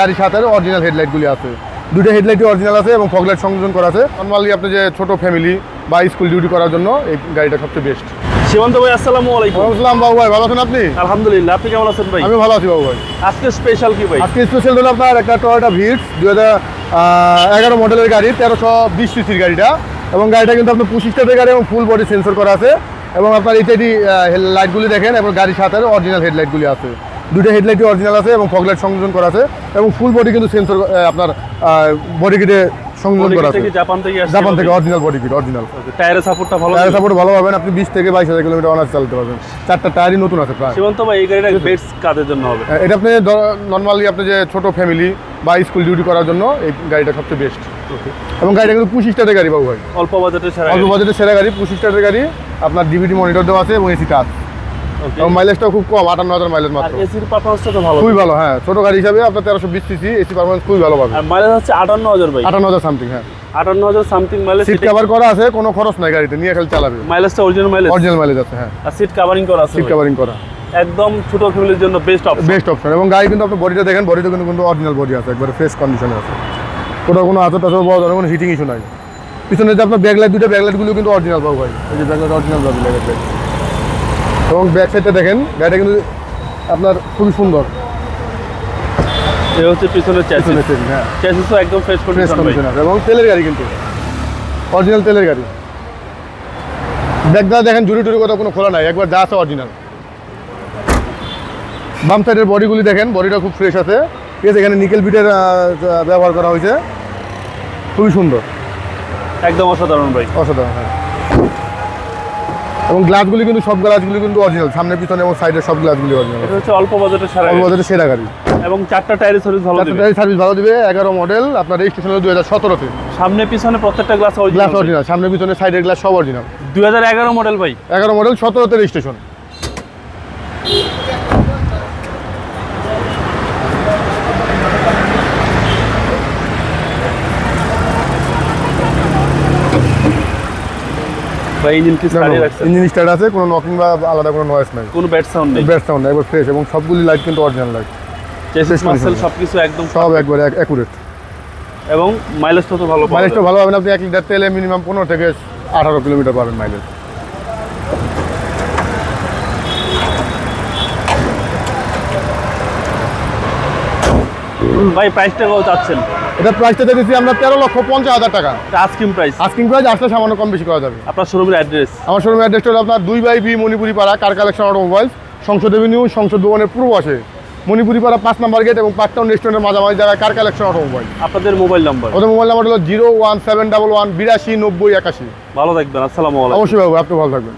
গাড়ির সাথে অরিজিনাল হেডলাইটগুলি আছে। দুটো হেডলাইটই অরিজিনাল আছে এবং ফগলাইট সংযোজন করা আছে। নর্মালি আপনি যে ছোট ফ্যামিলি বা স্কুল ডিউটি করার জন্য এই গাড়িটা সবচেয়ে বেস্ট সীমান্ত ভাই আসসালামু আলাইকুম। আসসালাম বাবু ভাই ভালো আছেন আপনি? আলহামদুলিল্লাহ আপনি কেমন আছেন ভাই? আমি ভালো আছি বাবু ভাই। আজকে স্পেশাল কি ভাই? আজকে স্পেশাল হলো আপনার একটা টয়োটা ভিটস দু হাজার এগারো মডেলের গাড়ি তেরোশো বিশ সিসির গাড়িটা। এবং গাড়িটা কিন্তু আপনার পঁচিশ টাকার গাড়ি এবং ফুল বডি সেন্সর করা আছে। এবং আপনার ইত্যাদি লাইটগুলি দেখেন এবং গাড়ির সাথে অরিজিনাল হেডলাইটগুলি আছে। দুটো হেডলাইটই অরিজিনাল আছে এবং ফগলাইট সংযোজন করা আছে এবং ফুল বডি কিন্তু সেন্সর আপনার বডি কিটে সংযোজন করা আছে। জাপান থেকে জাপান থেকে অরিজিনাল বডি কিট অরিজিনাল টায়ারের সাপোর্টটা ভালো টায়ার সাপোর্ট ভালো পাবেন আপনি বিশ থেকে বাইশ হাজার কিলোমিটার অনার্স চালাতে পারবেন। চারটা টায়ারই নতুন আছে প্রায়। সীমান্ত ভাই এই গাড়িটা বেডস কাদের জন্য হবে। এটা আপনি নর্মালি আপনি যে ছোট ফ্যামিলি বা স্কুল ডিউটি করার জন্য এই গাড়িটা সবচেয়ে বেস্ট এবং গাড়িটা কিন্তু পঁচিশ টাকার গাড়ি বাবু ভাই। অল্প বাজেটের ছাড়া অল্প বাজেটের সেরা গাড়ি পঁচিশ টাকার গাড়ি আপনার ডিভিডি মনিটর দেওয়া আছে এবং এসি কাজ এবং মাইলেজটাও খুব কম আটান্ন হাজার মাইলেজ মাত্র। এসির পারফরম্যান্সটা তো ভালো। খুবই ভালো হ্যাঁ। ছোট গাড়ি হিসাবে আপনার তেরোশো বিশ সিসি এসি পারফরমেন্স খুবই ভালো পাবে মাইলেজ হচ্ছে আটান্ন হাজার ভাই। আটান্ন হাজার সামথিং হ্যাঁ। আটান্ন হাজার সামথিং মাইলেজ সিট কভার করা আছে কোনো খরচ নাই গাড়িতে নিয়ে খালি চালাবে। মাইলেজটা অরিজিনাল মাইলেজ অরিজিনাল মাইলেজ আছে হ্যাঁ। আর সিট কাভারিং করা আছে সিট। কভারিং করা। একদম ছোট ফ্যামিলির জন্য বেস্ট অপশন বেস্ট অপশন এবং গাড়ি কিন্তু আপনি বডিটা দেখেন বডিটা কিন্তু কিন্তু অরিজিনাল বডি আছে একবারে ফ্রেশ কন্ডিশনে আছে। কোথাও কোনো আচর টাচর বড় ধরনের কোনো হিটিং ইস্যু নাই। পিছনে যে আপনার ব্যাকলাইট দুটো ব্যাকলাইটগুলো কিন্তু অরিজিনাল পাবো ভাই। এই যে ব্যাকলাইট অরিজিনাল পাবো ব্যাকলাইট এবং ব্যাক সাইডটা দেখেন গাড়িটা কিন্তু আপনার খুবই সুন্দর। হচ্ছে পিছনের হ্যাঁ। চ্যাসিসও একদম ফ্রেশ কন্ডিশন এবং তেলের গাড়ি কিন্তু। অরিজিনাল তেলের গাড়ি। ব্যাগটা দেখেন জুড়ি টুরি কোনো খোলা নাই একবার যা আছে অরিজিনাল বাম সাইডের বডিগুলি দেখেন বডিটা খুব ফ্রেশ আছে। ঠিক আছে এখানে নিকেল বিটের ব্যবহার করা হয়েছে। খুবই সুন্দর। একদম অসাধারণ ভাই। অসাধারণ হ্যাঁ। এবং গ্লাসগুলি কিন্তু সব গ্লাসগুলি কিন্তু অরিজিনাল সামনে পিছনে এবং সাইডে সব গ্লাসগুলি অরিজিনাল এটা হচ্ছে অল্প বাজেটের সেরা অল্প বাজেটের সেরা গাড়ি। এবং চারটা টায়ারের সার্ভিস ভালো দিবে। টায়ার সার্ভিস ভালো দিবে। এগারো মডেল আপনার রেজিস্ট্রেশন হলো দুই হাজার সতেরোতে। সামনে পিছনে প্রত্যেকটা গ্লাস গ্লাস অরিজিনাল অরিজিনাল সামনে পিছনে সাইডের গ্লাস সব অরিজিনাল দুই হাজার এগারো মডেল ভাই। এগারো মডেল সতেরোতে রেজিস্ট্রেশন ভাই ইঞ্জিন কি সারিয়ে রাখছে। ইঞ্জিন স্টার্ট আছে কোনো নকিং বা আলাদা কোনো নয়েস নাই। কোনো ব্যাড সাউন্ড নেই। ব্যাট সাউন্ড একবার ফ্রেশ এবং সবগুলি লাইট কিন্তু অরিজিনাল লাইট চেসিস মাসেল সব সবকিছু একদম সব একবার অ্যাকুরেট এবং মাইলেজটা তো ভালো মাইলেজটা ভালো হবে না আপনি এক লিটার তেলে মিনিমাম পনেরো থেকে আঠারো কিলোমিটার পাবেন মাইলেজ ভাই প্রাইসটা কত চাচ্ছেন? এটা প্রাইসটা দিচ্ছি আমরা তেরো লক্ষ পঞ্চাশ হাজার টাকা। আস্কিং প্রাইস আস্কিং প্রাইস আসলে সামান্য কম বেশি করা যাবে। আপনার শোরুমের অ্যাড্রেস আমার শোরুম অ্যাড্রেসটা হলো আপনার দুই by B Manipuri Para car collection automobiles সংসদ এভিনিউ সংসদ ভবনের পূর্ব পাশে। মণিপুরি পাড়া পাঁচ নাম্বার গেট এবং পাঁচটাউন রেস্টুরেন্টের মাঝামাঝি জায়গায় কার কালেকশন অটোমোবাইল আপনাদের মোবাইল নাম্বার ওদের মোবাইল নাম্বার হলো zero one seven double one বিরাশি নব্বই একাশি। ভালো থাকবেন আসসালামু আলাইকুম। অবশ্যই বাবু আপনি ভালো থাকবেন।